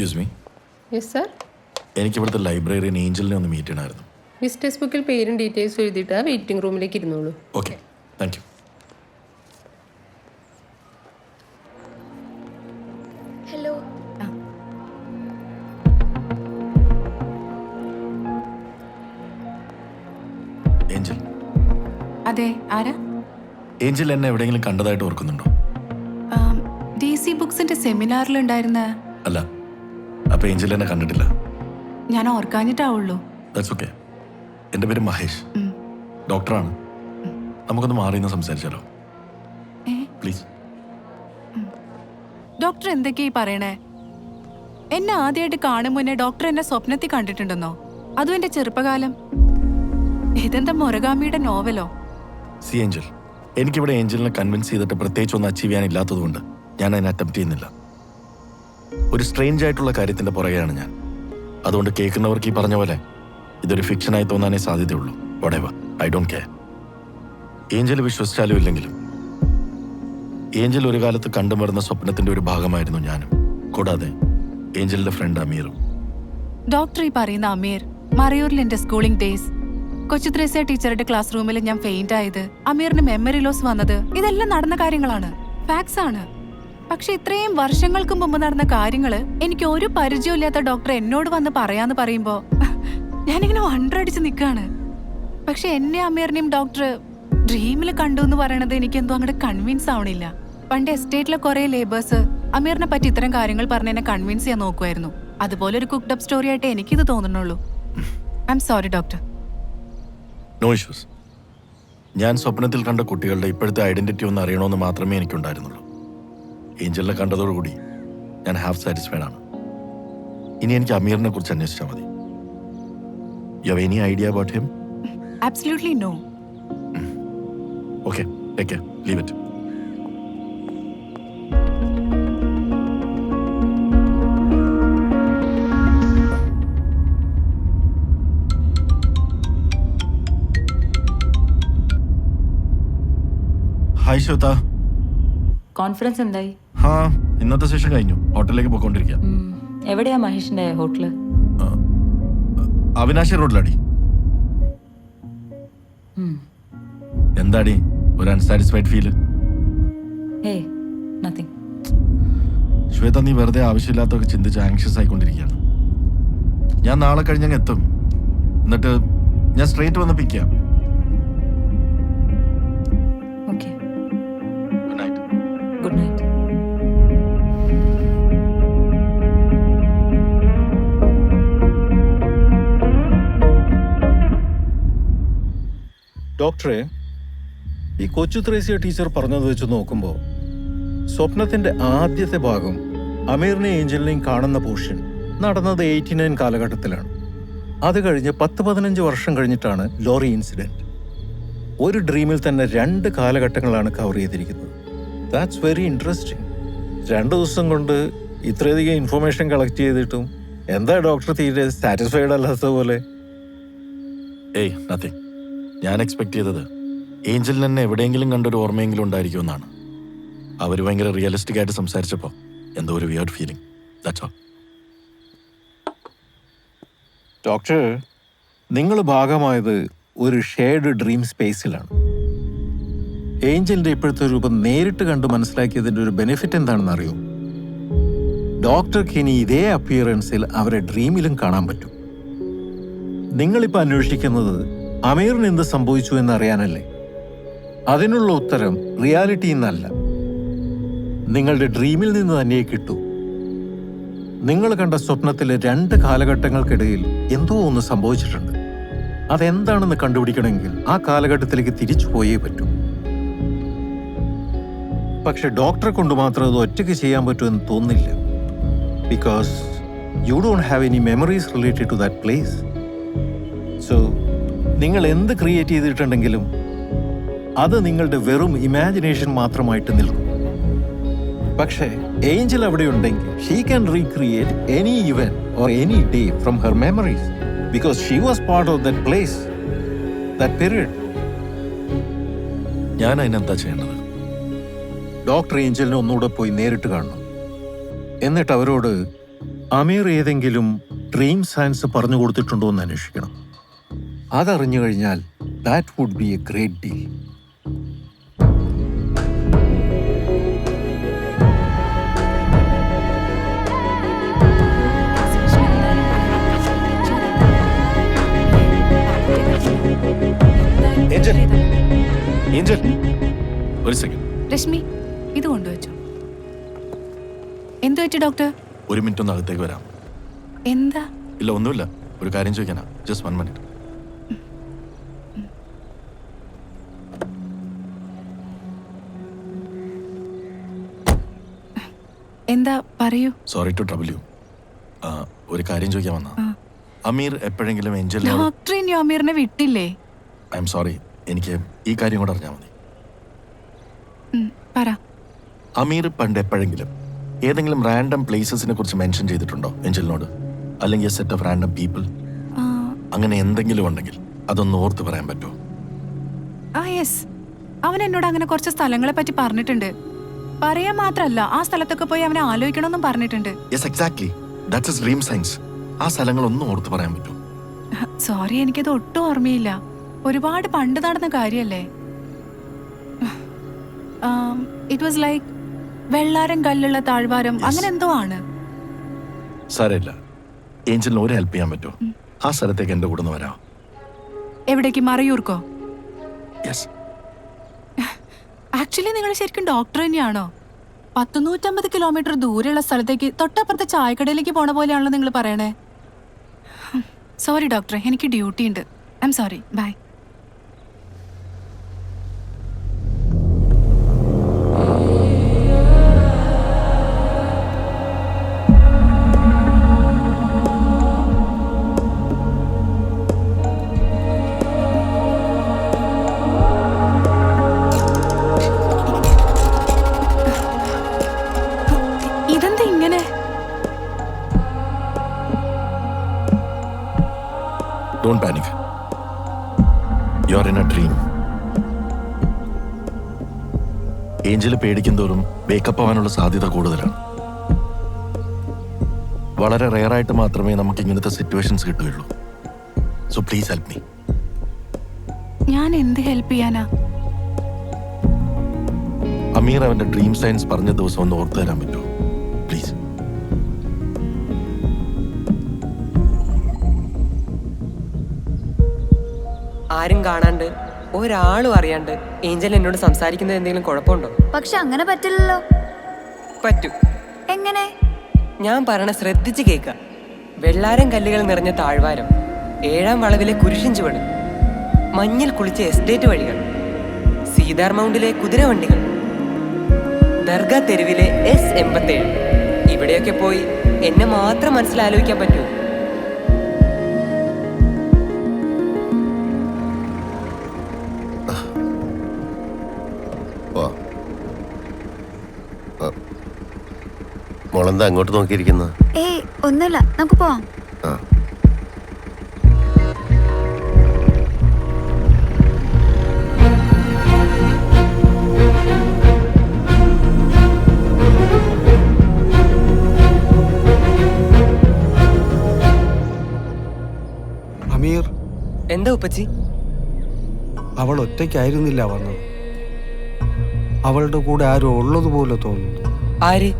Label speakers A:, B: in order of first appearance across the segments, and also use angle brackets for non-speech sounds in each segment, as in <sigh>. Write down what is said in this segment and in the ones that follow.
A: Excuse me
B: yes sir
A: എനിക്ക് ഇവിടുത്തെ librarian ഏഞ്ചലിനെ ഒന്ന് മീറ്റ് ചെയ്യണമായിരുന്നു.
B: വിസിറ്റേഴ്സ് ബുക്കിൽ പേരും ഡീറ്റെയിൽസും എഴുതിയിട്ട് ആ വെയിറ്റിംഗ് റൂമിലേക്ക് ഇരുന്നോളൂ.
A: Okay thank you
C: hello
A: Angel
D: അതെ ആരാ?
A: ഏഞ്ചൽ എന്നെ എവിടെയെങ്കിലും കണ്ടതായിട്ട് ഓർക്കുന്നുണ്ടോ?
D: ഡി സി ബുക്സിന്റെ സെമിനാറിൽ ഉണ്ടായിരുന്ന
A: അല്ല. അപ്പൊ ഏഞ്ചൽ എന്നെ കണ്ടിട്ടില്ല.
D: ഞാൻ ഓർക്കാഞ്ഞിട്ടാവുള്ളൂ.
A: ദാറ്റ്സ് ഓക്കെ എന്റെ പേര് മഹേഷ്. ഡോക്ടറാണ്. നമുക്കൊന്ന് മാറി സംസാരിച്ചാലോ? പ്ലീസ്
D: ഡോക്ടർ എന്തൊക്കെയാ ഈ പറയണേ? എന്നെ ആദ്യമായിട്ട് കാണും മുന്നേ ഡോക്ടർ എന്നെ സ്വപ്നത്തിൽ കണ്ടിട്ടുണ്ടെന്നോ? അതും എന്റെ ചെറുപ്പകാലം. ഇതെന്താ മുരഗാമിയുടെ നോവലോ?
A: സി ഏഞ്ചൽ എനിക്കിവിടെ ഏഞ്ചലിനെ കൺവിൻസ് ചെയ്തിട്ട് പ്രത്യേകിച്ച് ഒന്നും അച്ചീവ് ചെയ്യാനില്ലാത്തതുകൊണ്ട് ഞാൻ അതിനെ അറ്റംപ്റ്റ് ചെയ്യുന്നില്ല. ഒരു സ്ട്രേഞ്ച് ആയിട്ടുള്ള കാര്യത്തിന്റെ പുറകെയാണ് ഞാൻ. അതുകൊണ്ട് കേൾക്കുന്നവർക്ക് ഈ പറഞ്ഞ പോലെ ഇതൊരു ഫിക്ഷനായി തോന്നാനേ സാധ്യതയുള്ളൂ. Whatever I don't care Angel വിശ്വസിച്ചാലും ഇല്ലെങ്കിലും ഏഞ്ചൽ ഒരു കാലത്ത് കണ്ടുമറുന്ന സ്വപ്നത്തിന്റെ ഒരു ഭാഗമായിരുന്നു ഞാനും. കൂടാതെ ഏഞ്ചലിന്റെ ഫ്രണ്ട് അമീറും.
D: ഡോക്ടർ ഈ പറയുന്ന അമീർ മറയൂരിൽ എന്റെ സ്കൂളിംഗ് ഡേയ്സ് കൊച്ചു ത്രേസ ടീച്ചറുടെ ക്ലാസ് റൂമിൽ ഞാൻ ഫെയിന്റ് ആയത് അമീറിന് മെമ്മറി ലോസ് വന്നത് ഇതെല്ലാം നടന്ന കാര്യങ്ങളാണ്. ഫാക്സ് ആണ്. പക്ഷെ ഇത്രയും വർഷങ്ങൾക്ക് മുമ്പ് നടന്ന കാര്യങ്ങൾ എനിക്ക് ഒരു പരിചയമില്ലാത്ത ഡോക്ടർ എന്നോട് വന്ന് പറയാന്ന് പറയുമ്പോ ഞാനിങ്ങനെ വണ്ടടിച്ച് നിൽക്കാണ് പക്ഷെ എന്നെ അമീറിനെയും ഡോക്ടർ ഡ്രീമിൽ കണ്ടു എന്ന് പറയണത് എനിക്ക് എന്തോ അങ്ങോട്ട് കൺവിൻസ് ആവണില്ല. പണ്ട് എസ്റ്റേറ്റിലെ കുറെ ലേബേഴ്സ് അമീറിനെ പറ്റി ഇത്തരം കാര്യങ്ങൾ പറഞ്ഞ് എന്നെ കൺവിൻസ് ചെയ്യാൻ നോക്കുമായിരുന്നു അതുപോലെ ഒരു കുക്ക്ഡ് അപ്പ് സ്റ്റോറി ആയിട്ട് എനിക്കിത് തോന്നുന്നുള്ളൂ. I'm sorry doctor
A: no ഞാൻ സ്വപ്നത്തിൽ കണ്ട കുട്ടികളുടെ ഇപ്പോഴത്തെ ഐഡന്റിറ്റി ഒന്ന് അറിയണമെന്ന് മാത്രമേ എനിക്കുണ്ടായിരുന്നുള്ളൂ. ഏഞ്ചലിനെ കണ്ടതോടുകൂടി ഞാൻ ഹാഫ് സാറ്റിസ്ഫൈഡ് ആണ്. ഇനി എനിക്ക് അമീറിനെ കുറിച്ച് അന്വേഷിച്ചാൽ മതി. You have any idea about him
D: absolutely no
A: okay take care leave it hi Shweta.
E: Conference എന്തായി?
A: ഹാ ഇന്നത്തെ സെഷൻ കഴിഞ്ഞു. ഹോട്ടലിലേക്ക് പോയിക്കൊണ്ടിരിക്കുക
E: ഉം, എവിടെയാ മഹേഷിന്റെ ഹോട്ടൽ?
A: അവിനാശി റോഡിലാടി.
E: ഉം.
A: എന്താടി? ഒരു unsatisfied feel
E: hey nothing
A: Shweta നീ വെറുതെ ആവശ്യമില്ലാത്തൊക്കെ ചിന്തിച്ച് ആങ്ഷ്യസ് ആയിക്കൊണ്ടിരിക്കുകയാണ്. ഞാൻ നാളെ കഴിഞ്ഞങ്ങ് എത്തും. എന്നിട്ട് ഞാൻ സ്ട്രെയിറ്റ് വന്ന് പിക്ക് ചെയ്യാം.
E: ഓക്കെ
A: ഗുഡ് നൈറ്റ്
F: ഡോക്ടറെ ഈ കൊച്ചു ത്രേസ്യ ടീച്ചർ പറഞ്ഞത് വെച്ച് നോക്കുമ്പോൾ സ്വപ്നത്തിന്റെ ആദ്യത്തെ ഭാഗം അമീറിനെ ഏഞ്ചലിനെയും കാണുന്ന പോർഷൻ നടന്നത് എയ്റ്റി നയൻ കാലഘട്ടത്തിലാണ്. അത് കഴിഞ്ഞ് പത്ത് പതിനഞ്ച് വർഷം കഴിഞ്ഞിട്ടാണ് ലോറി ഇൻസിഡന്റ് ഒരു ഡ്രീമിൽ തന്നെ രണ്ട് കാലഘട്ടങ്ങളാണ് കവർ ചെയ്തിരിക്കുന്നത്. ദാറ്റ്സ് വെരി ഇൻട്രസ്റ്റിംഗ് രണ്ട് ദിവസം കൊണ്ട് ഇത്രയധികം ഇൻഫർമേഷൻ കളക്ട് ചെയ്തിട്ടും എന്താ ഡോക്ടർ തീരെ സാറ്റിസ്ഫൈഡ് അല്ലാത്ത പോലെ?
A: ഏയ് നത്തിങ് ഞാൻ എക്സ്പെക്ട് ചെയ്തത് ഏഞ്ചലിന് എന്നെ എവിടെയെങ്കിലും കണ്ടൊരു ഓർമ്മയെങ്കിലും ഉണ്ടായിരിക്കുമെന്നാണ് അവർ ഭയങ്കര റിയലിസ്റ്റിക് ആയിട്ട് സംസാരിച്ചപ്പോൾ എന്തോ ഒരു weird feeling that's all
F: doctor നിങ്ങൾ ഭാഗമായത് ഒരു ഷെയർഡ് ഡ്രീം സ്പേസിലാണ് ഏഞ്ചലിന്റെ ഇപ്പോഴത്തെ രൂപം നേരിട്ട് കണ്ട് മനസ്സിലാക്കിയതിന്റെ ഒരു ബെനിഫിറ്റ് എന്താണെന്ന് അറിയോ ഡോക്ടർക്ക് ഇനി ഇതേ അപ്പിയറൻസിൽ അവരെ ഡ്രീമിലും കാണാൻ പറ്റും. നിങ്ങളിപ്പോൾ അന്വേഷിക്കുന്നത് അമീറിന് എന്ത് സംഭവിച്ചു എന്നറിയാനല്ലേ? അതിനുള്ള ഉത്തരം റിയാലിറ്റി എന്നല്ല നിങ്ങളുടെ ഡ്രീമിൽ നിന്ന് തന്നെ കിട്ടു. നിങ്ങൾ കണ്ട സ്വപ്നത്തിലെ രണ്ട് കാലഘട്ടങ്ങൾക്കിടയിൽ എന്തോ ഒന്ന് സംഭവിച്ചിട്ടുണ്ട്. അതെന്താണെന്ന് കണ്ടുപിടിക്കണമെങ്കിൽ ആ കാലഘട്ടത്തിലേക്ക് തിരിച്ചു പോയേ പറ്റൂ. പക്ഷെ ഡോക്ടറെ കൊണ്ട് മാത്രം അത് ഒറ്റയ്ക്ക് ചെയ്യാൻ പറ്റുമെന്ന് തോന്നില്ല because you don't have any memories related to that place so നിങ്ങൾ എന്ത് ക്രിയേറ്റ് ചെയ്തിട്ടുണ്ടെങ്കിലും അത് നിങ്ങളുടെ വെറും ഇമാജിനേഷൻ മാത്രമായിട്ട് നിൽക്കും. പക്ഷേ ഏഞ്ചൽ അവിടെ ഉണ്ടെങ്കിൽ she can recreate any event or any day from her memories because she was part of that place that period
A: ഞാൻ അതിനെന്താ ചെയ്യേണ്ടത്?
F: ഡോക്ടർ ഏഞ്ചലിനെ ഒന്നുകൂടെ പോയി നേരിട്ട് കാണണം. എന്നിട്ട് അവരോട് അമീർ ഏതെങ്കിലും ഡ്രീം സയൻസ് പറഞ്ഞു കൊടുത്തിട്ടുണ്ടോ എന്ന് അന്വേഷിക്കണം. അതറിഞ്ഞു കഴിഞ്ഞാൽ that would be a great deal
A: Angel ഒരു സെക്കൻഡ്
D: രശ്മി ഇത് കൊണ്ടുവച്ചു. എന്തു പറ്റി ഡോക്ടർ?
A: ഒരു മിനിറ്റ് ഒന്ന് അകത്തേക്ക് വരാം.
D: എന്താ?
A: ഇല്ല ഒന്നുമില്ല. ഒരു കാര്യം ചോദിക്കാനാ. ജസ്റ്റ് വൺ മിനിറ്റ്
D: എന്താ പറയൂ.
A: സോറി ടു ട്രബിൾ യു ഒരു കാര്യം ചോദിക്കാൻ വന്നാ. അമീർ എപ്പോഴെങ്കിലും എഞ്ചൽ
D: ഡോക്ടർ ഇനി അമീറിനെ വിട്ടില്ലേ?
A: ഐ ആം സോറി എനിക്ക് ഈ കാര്യം കൂടെ അറിഞ്ഞാൽ മതി.
D: പറ.
A: അമീർ പണ്ട് എപ്പോഴെങ്കിലും ഏതെങ്കിലും റാൻഡം പ്ലേസസിനെ കുറിച്ച് മെൻഷൻ ചെയ്തിട്ടുണ്ടോ എഞ്ചലിനോട് അല്ലെങ്കിൽ സെറ്റ് ഓഫ് റാൻഡം പീപ്പിൾ അങ്ങനെ എന്തെങ്കിലും ഉണ്ടെങ്കിൽ അതൊന്ന് ഓർത്ത് പറയാൻ പറ്റുമോ?
D: ആ യെസ് അവൻ എന്നോട് അങ്ങനെ കുറച്ച് സ്ഥലങ്ങളെ പറ്റി പറഞ്ഞിട്ടുണ്ട്. പറയാൻ മാത്രല്ല ആ സ്ഥലത്തൊക്കെ പോയി അവനെ ആലോചിക്കണമെന്നും പറഞ്ഞിട്ടുണ്ട്.
A: Yes exactly that's his dream science ആ സ്ഥലങ്ങളൊന്നും ഓർത്ത് പറയാൻ പറ്റും.
D: സോറി <laughs> എനിക്കത് ഒട്ടും ഓർമ്മയില്ല. ഒരുപാട് പണ്ട് നടന്ന കാര്യല്ലേ? ഇറ്റ് വാസ് ലൈക്ക് വെള്ളാരം കല്ലുള്ള താഴ്വാരം അങ്ങനെ എന്തോ ആണ്.
A: സാരമില്ല. ഏഞ്ചലിന് ഒരു ഹെൽപ്പ് ചെയ്യാൻ പറ്റുമോ ആ സ്ഥലത്തേക്ക് എന്റെ കൂടെ വരാം.
D: എവിടേക്ക്? മറയൂർക്കോ?
A: യെസ്
D: ആക്ച്വലി നിങ്ങൾ ശരിക്കും ഡോക്ടർ തന്നെയാണോ? പത്തുനൂറ്റമ്പത് കിലോമീറ്റർ ദൂരെയുള്ള സ്ഥലത്തേക്ക് തൊട്ടപ്പുറത്തെ ചായക്കടയിലേക്ക് പോണ പോലെയാണല്ലോ നിങ്ങൾ പറയണേ. സോറി ഡോക്ടറെ എനിക്ക് ഡ്യൂട്ടി ഉണ്ട്. ഐ എം സോറി ബൈ
A: പേടിക്കും തോറും വേക്കപ്പ് ആവാനുള്ള സാധ്യത കൂടുതലാണ്. വളരെ റെയറായിട്ട് മാത്രമേ നമുക്ക് ഇങ്ങനത്തെ സിറ്റുവേഷൻസ് കിട്ടുകയുള്ളൂ. സോ പ്ലീസ് ഹെൽപ്പ് മീ
D: ഞാൻ എന്ത് ഹെൽപ്പ് ചെയ്യാനാ?
A: അമീർ അവന്റെ ഡ്രീം സയൻസ് പറഞ്ഞ ദിവസം ഒന്ന് ഓർത്തു തരാൻ പറ്റുമോ? പ്ലീസ്
C: ആരും കാണാണ്ട് ഒരാളും അറിയാണ്ട് ഏഞ്ചൽ എന്നോട് സംസാരിക്കുന്നത് എന്തെങ്കിലും കുഴപ്പമുണ്ടോ?
G: പക്ഷെ അങ്ങനെ പറ്റില്ലല്ലോ.
C: പറ്റൂ.
G: എങ്ങനെ?
C: ഞാൻ പറയണ ശ്രദ്ധിച്ച് കേൾക്കുക വെള്ളാരം കല്ലുകൾ നിറഞ്ഞ താഴ്വാരം ഏഴാം വളവിലെ കുരിശിൻ ചുവട് മഞ്ഞിൽ കുളിച്ച എസ്റ്റേറ്റ് വഴികൾ സീതാർ മൗണ്ടിലെ കുതിരവണ്ടികൾ ദർഗ തെരുവിലെ എസ് എൺപത്തേഴ്. ഇവിടെയൊക്കെ പോയി എന്നെ മാത്രം മനസ്സിലാലോചിക്കാൻ പറ്റൂ.
H: മോളെന്താ അങ്ങോട്ട് നോക്കിയിരിക്കുന്നത്
G: ഏയ് ഒന്നുമില്ല. നമുക്ക് പോവാം.
H: ആ.
I: അമീർ
C: എന്താ ഉപ്പച്ചി?
I: അവൾ ഒറ്റയ്ക്കായിരുന്നില്ല വന്നത്. അവളുടെ കൂടെ ആരോ ഉള്ളതുപോലെ തോന്നുന്നു.
C: ആര്?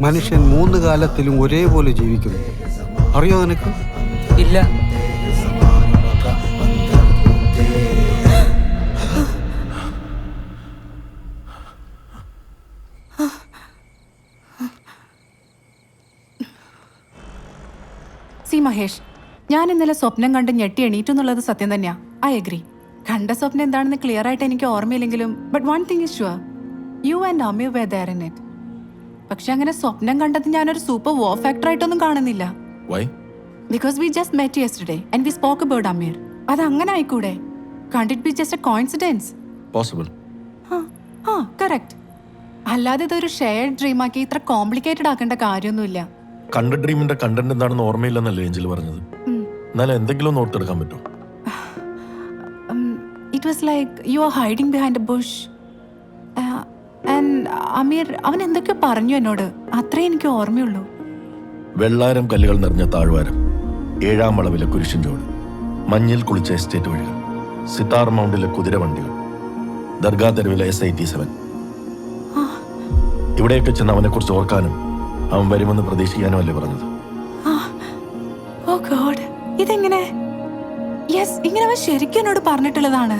I: മനുഷ്യൻ മൂന്ന് കാലത്തിലും ഒരേപോലെ ജീവിക്കുന്നു. അറിയോ നിനക്ക്?
C: ഇല്ല.
D: സി മഹേഷ് ഞാൻ ഇന്നലെ സ്വപ്നം കണ്ട് ഞെട്ടി എണീറ്റെന്നുള്ളത് സത്യം തന്നെയാ. I agree. കണ്ട സ്വപ്നം എന്താണെന്ന് ക്ലിയർ ആയിട്ട് എനിക്ക് ഓർമ്മയില്ലെങ്കിലും but one thing is sure you and അമ്മ വേ ദർ ഇൻ ഇറ്റ് പക്ഷെ അങ്ങനെ സ്വപ്നം കണ്ടത് ഞാനൊരു സൂപ്പർ വോ ഫാക്ടർ ആയിട്ടൊന്നും കാണുന്നില്ല. Because we just met yesterday and we spoke about Amir അത് അങ്ങനെ ആയിക്കൂടെ? കണ്ടിട്ട് be just a coincidence
A: possible
D: ആ കറക്റ്റ് അല്ലാതെ ഇതൊരു ഷെയർഡ് ഡ്രീമാക്കി ഇത്ര കോംപ്ലിക്കേറ്റഡ് ആക്കേണ്ട കാര്യമൊന്നുമില്ല.
A: കണ്ട ഡ്രീമിന്റെ കണ്ടന്റ് എന്താണെന്ന് ഓർമ്മയില്ലെന്നല്ലേ ഏഞ്ചൽ പറഞ്ഞത്. എന്നാലും എന്തെങ്കിലും ഓർത്തെടുക്കാൻ പറ്റുമോ?
D: It was like you are hiding behind a bush and Amir അവൻ എന്തൊക്കെ പറഞ്ഞു എന്നോട്. അത്രേ എനിക്ക് ഓർമ്മയുള്ളൂ.
A: വെള്ളാരം കല്ലുകൾ നിറഞ്ഞ താഴ്വാരം ഏഴാം വളവിലെ കുരിശൻ ചോട് മഞ്ഞിൽ കുളിച്ച എസ്റ്റേറ്റ് വഴികൾ സിത്താർ മൗണ്ടിലെ കുതിരവണ്ടികൾ ദർഗാ തെരുവിലെ എസ് ഐ ടി സെവൻ ഇവിടെയൊക്കെ ചെന്ന് അവനെ കുറിച്ച് ഓർക്കാനും അവൻ വരുമെന്ന് പ്രതീക്ഷിക്കാനും അല്ലേ പറഞ്ഞത്?
D: ഇതെങ്ങനെ? യെസ് ഇങ്ങനെ അവൻ ശരിക്കും എന്നോട് പറഞ്ഞിട്ടുള്ളതാണ്.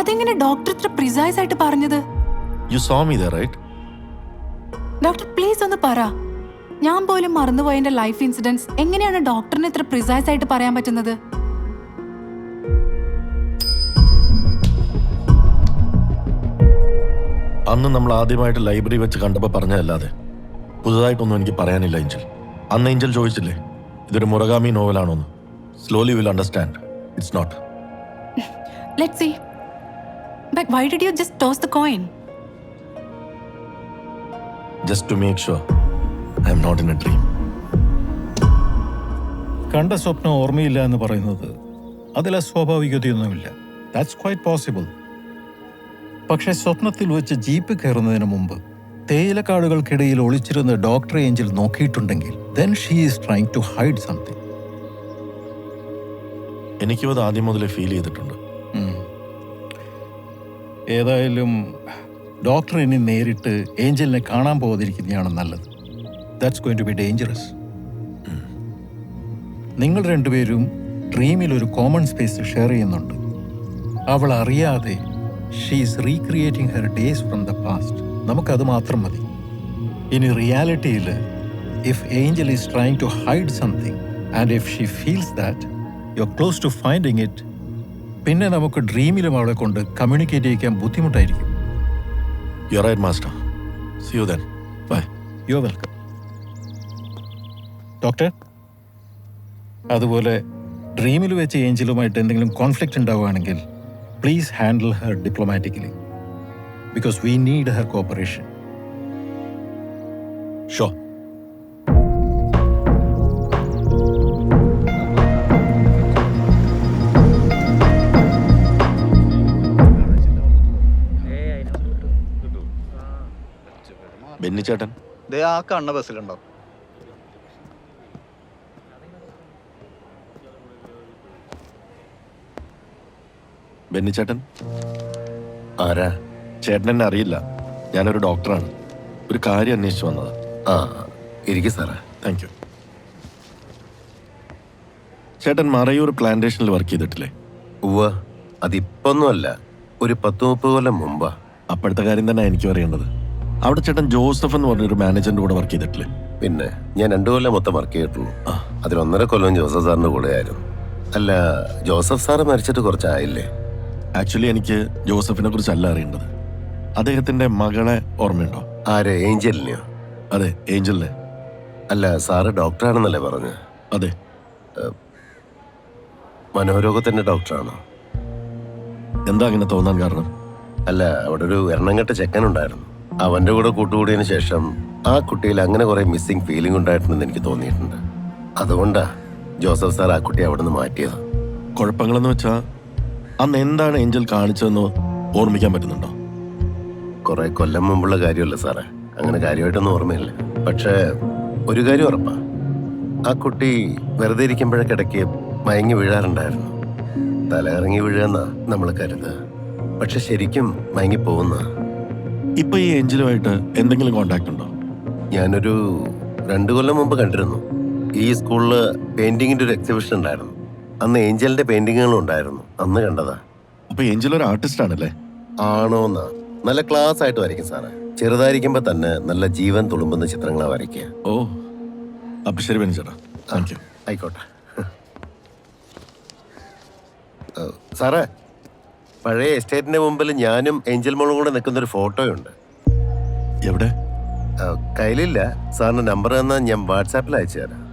D: അതെങ്ങനെ ഡോക്ടർ ഇത്ര പ്രിസൈസ് ആയിട്ട് പറഞ്ഞത്?
A: You saw me the right
D: doctor please ഒന്ന് പറ. ഞാൻ പോലും മറന്നുപോയ എന്റെ ലൈഫ് ഇൻസിഡൻസ് എങ്ങനെയാണ് ഡോക്ടറിന് ഇത്ര പ്രിസൈസ് ആയിട്ട് പറയാൻ പറ്റുന്നത്?
A: അന്ന് നമ്മൾ ആദ്യമായിട്ട് ലൈബ്രറി വെച്ച് കണ്ടപ്പോൾ പറഞ്ഞതല്ലാതെ. പുതുതായിട്ടൊന്നും എനിക്ക് പറയാനില്ല എഞ്ചൽ അന്ന് എഞ്ചൽ ചോദിച്ചില്ലേ ഇതൊരു Murakami നോവലാണോന്ന് slowly will understand it's not
D: let see but why did you just toss the coin?
A: just to make sure I am not in a dream.
F: കണ്ട സ്വപ്നം ഓർമ്മയില്ല എന്ന് പറയുന്നത് അതിൽ അസ്വാഭാവികതയൊന്നുമില്ല ദാറ്റ്സ് ക്വൈറ്റ് പോസിബിൾ പക്ഷെ സ്വപ്നത്തിൽ വെച്ച് ജീപ്പ് കയറുന്നതിന് മുമ്പ് തേയിലക്കാടുകൾക്കിടയിൽ ഒളിച്ചിരുന്ന doctor Angel നോക്കിയിട്ടുണ്ടെങ്കിൽ then she is trying to hide something
A: എനിക്കും അത് ആദ്യം മുതലേ ഫീൽ ചെയ്തിട്ടുണ്ട്
F: ഏതായാലും ഡോക്ടർ ഇനി നേരിട്ട് ഏഞ്ചലിനെ കാണാൻ പോകാതിരിക്കുന്നതാണ് നല്ലത്. That's going to be dangerous നിങ്ങൾ രണ്ടുപേരും ഡ്രീമിൽ ഒരു കോമൺ സ്പേസ് ഷെയർ ചെയ്യുന്നുണ്ട്. അവൾ അറിയാതെ she's recreating her days from the past നമുക്കത് മാത്രം മതി. ഇനി റിയാലിറ്റിയിൽ if Angel is trying to hide something and if she feels that you are close to finding it പിന്നെ നമുക്ക് ഡ്രീമിലും അവളെ കൊണ്ട് കമ്മ്യൂണിക്കേറ്റ് ചെയ്യിക്കാൻ ബുദ്ധിമുട്ടായിരിക്കും.
A: You right master see you then bye
F: you welcome doctor അതുപോലെ ഡ്രീമിൽ വെച്ച് ഏഞ്ചലുമായിട്ട് എന്തെങ്കിലും കോൺഫ്ലിക്റ്റ് ഉണ്ടാവുകയാണെങ്കിൽ please handle her diplomatically because we need her cooperation
A: so ബെന്നിച്ചേട്ടൻ
J: ദേ ആ കണ്ണ ബസ്സിലുണ്ടോ
A: ബെന്നിച്ചേട്ടൻ
H: ആരാ?
A: ചേട്ടൻ എന്നെ അറിയില്ല. ഞാനൊരു ഡോക്ടറാണ്. ഒരു കാര്യം അന്വേഷിച്ചു വന്നത്.
H: ആ ഇരിക്കും സാറേ.
A: താങ്ക് യു ചേട്ടൻ മറയൂർ പ്ലാന്റേഷനിൽ വർക്ക് ചെയ്തിട്ടില്ലേ?
H: ഉവ്വ അതിപ്പൊന്നുമല്ല. ഒരു പത്ത് മുപ്പത് കൊല്ലം മുമ്പാ.
A: അപ്പോഴത്തെ കാര്യം തന്നെ എനിക്കും അറിയേണ്ടത്. അവിടെ ചേട്ടൻ ജോസഫ് എന്ന് പറഞ്ഞൊരു മാനേജറിന്റെ കൂടെ വർക്ക് ചെയ്തിട്ടില്ലേ?
H: പിന്നെ ഞാൻ രണ്ടു കൊല്ലം മൊത്തം വർക്ക് ചെയ്തിട്ടുള്ളൂ. അതിൽ ഒന്നര കൊല്ലം ജോസഫ് സാറിന്റെ കൂടെ ആയിരുന്നു. അല്ല ജോസഫ് സാറ് മരിച്ചിട്ട് കുറച്ചായില്ലേ?
A: ആക്ച്വലി എനിക്ക് ജോസഫിനെ അല്ല അറിയേണ്ടത്. അദ്ദേഹത്തിന്റെ മകളെ ഓർമ്മയുണ്ടോ?
H: ആരെ ഏഞ്ചലിനെയോ?
A: അതെ ഏഞ്ചലിനെ.
H: അല്ല സാറ് ഡോക്ടറാണെന്നല്ലേ പറഞ്ഞു?
A: അതെ.
H: മനോരോഗത്തിന്റെ ഡോക്ടറാണോ?
A: എന്താ അങ്ങനെ തോന്നാൻ കാരണം?
H: അല്ല അവിടെ ഒരു എണ്ണംകെട്ട ചെക്കനുണ്ടായിരുന്നു അവന്റെ കൂടെ കൂട്ടുകൂടിയതിനു ശേഷം ആ കുട്ടിയിൽ അങ്ങനെ കുറെ മിസ്സിംഗ് ഫീലിംഗ് ഉണ്ടായിട്ടുണ്ടെന്ന് എനിക്ക് തോന്നിയിട്ടുണ്ട്. അതുകൊണ്ടാ ജോസഫ് സാർ ആ കുട്ടിയെ അവിടെ നിന്ന് മാറ്റിയത്.
A: കുഴപ്പങ്ങളെന്ന് വെച്ചാ അന്ന് എന്താണ് ഏഞ്ചൽ കാണിച്ചതെന്ന് ഓർമ്മിക്കാൻ പറ്റുന്നുണ്ടോ?
H: കുറെ കൊല്ലം മുമ്പുള്ള കാര്യമല്ല സാറേ? അങ്ങനെ കാര്യമായിട്ടൊന്നും ഓർമ്മയില്ല. പക്ഷേ ഒരു കാര്യം ഉറപ്പാ. ആ കുട്ടി വെറുതെ ഇരിക്കുമ്പോഴൊക്കെ ഇടയ്ക്ക് മയങ്ങി വീഴാറുണ്ടായിരുന്നു. തലകറങ്ങി വീഴുന്ന നമ്മൾ കരുതുക. പക്ഷെ ശരിക്കും മയങ്ങി പോകുന്ന
A: ഇപ്പൊ ഈ ഏഞ്ചലുമായിട്ട് എന്തെങ്കിലും കോണ്ടാക്ട് ഉണ്ടോ?
H: ഞാനൊരു രണ്ടു കൊല്ലം മുമ്പ് കണ്ടിരുന്നു. ഈ സ്കൂളിൽ പെയിന്റിങ്ങിന്റെ ഒരു എക്സിബിഷൻ ഉണ്ടായിരുന്നു. അന്ന് ഏഞ്ചലിന്റെ പെയിന്റിങ്ങുകളും ഉണ്ടായിരുന്നു. അന്ന് കണ്ടതാ.
A: അപ്പൊ ഏഞ്ചൽ ഒരു ആർട്ടിസ്റ്റ് ആണല്ലേ?
H: ആണോന്നാ നല്ല ക്ലാസ് ആയിട്ട് വരയ്ക്കും സാറേ. ചെറുതായിരിക്കുമ്പോ തന്നെ നല്ല ജീവൻ തുളുമ്പുന്ന ചിത്രങ്ങളാണ് വരയ്ക്കുക.
A: ഓ. അപ്പൊ ശരി ബെന്നിച്ചേട്ടാ താങ്ക് യു
H: ആയിക്കോട്ടെ. സാറേ പഴയ എസ്റ്റേറ്റിന്റെ മുമ്പിൽ ഞാനും ഏഞ്ചൽ മോളും കൂടെ നിൽക്കുന്ന ഒരു ഫോട്ടോയുണ്ട്.
A: എവിടെ?
H: കയ്യിലില്ല. സാറിന്റെ നമ്പർ തന്നാൽ ഞാൻ വാട്സാപ്പിൽ അയച്ചു തരാം.